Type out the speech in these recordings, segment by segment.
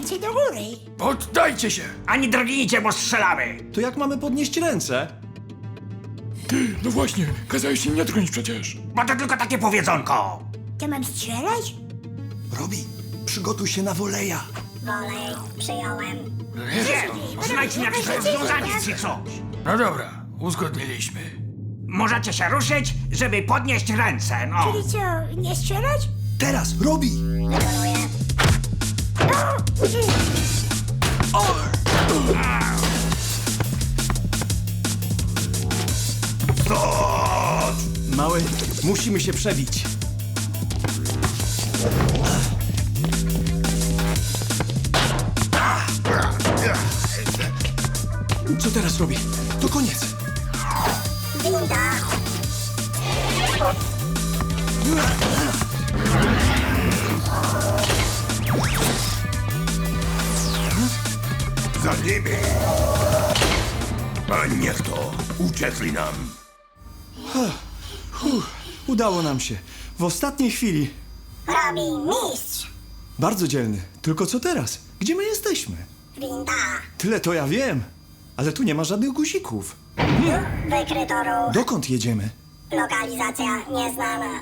Ręce do góry. Poddajcie się! Ani drgnijcie, bo strzelamy! To jak mamy podnieść ręce? Ty, no właśnie, kazałeś się nie drgnąć przecież. Bo to tylko takie powiedzonko! To mam strzelać? Robi, przygotuj się na woleja. Wolej, przyjąłem. Gdzie? Znajdźmy jakieś rozwiązanie czy coś! No dobra, uzgodniliśmy. Możecie się ruszyć, żeby podnieść ręce, no! Czyli co, nie strzelać? Teraz, Robi! Mały, musimy się przebić. Co teraz robi? To koniec. Winda. Za nimi! A niech to! Uciekli nam! Udało nam się. W ostatniej chwili. Robi mistrz. Bardzo dzielny. Tylko co teraz? Gdzie my jesteśmy? Winda. Tyle to ja wiem. Ale tu nie ma żadnych guzików. Wykryto ruch. Dokąd jedziemy? Lokalizacja nieznana.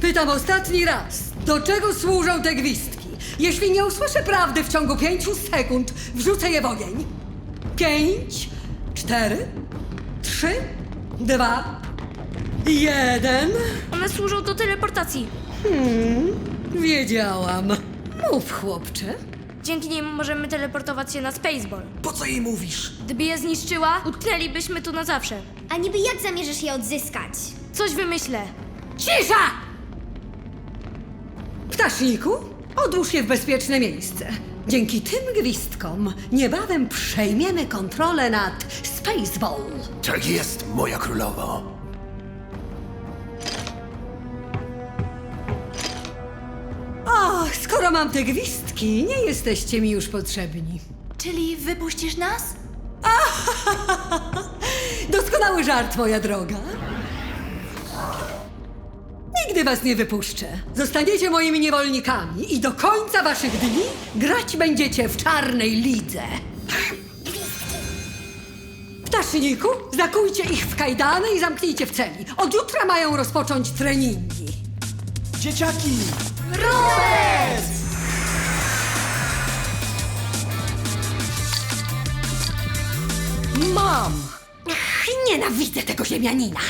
Pytam ostatni raz, do czego służą te gwizdki? Jeśli nie usłyszę prawdy w ciągu pięciu sekund, wrzucę je w ogień. Pięć, cztery, trzy, dwa, jeden. One służą do teleportacji. Wiedziałam. Mów, chłopcze. Dzięki nim możemy teleportować się na Spaceball. Po co jej mówisz? Gdyby je zniszczyła, utknęlibyśmy tu na zawsze. A niby jak zamierzasz je odzyskać? Coś wymyślę. Cisza! Ptaszniku, odłóż je w bezpieczne miejsce. Dzięki tym gwizdkom niebawem przejmiemy kontrolę nad Spaceball. Tak jest, moja królowo! Och, skoro mam te gwizdki, nie jesteście mi już potrzebni. Czyli wypuścisz nas? Doskonały żart, moja droga. Nigdy was nie wypuszczę. Zostaniecie moimi niewolnikami i do końca waszych dni grać będziecie w czarnej lidze. Ptaszniku, zakujcie ich w kajdany i zamknijcie w celi. Od jutra mają rozpocząć treningi. Dzieciaki! Mam! Ach, nienawidzę tego ziemianina!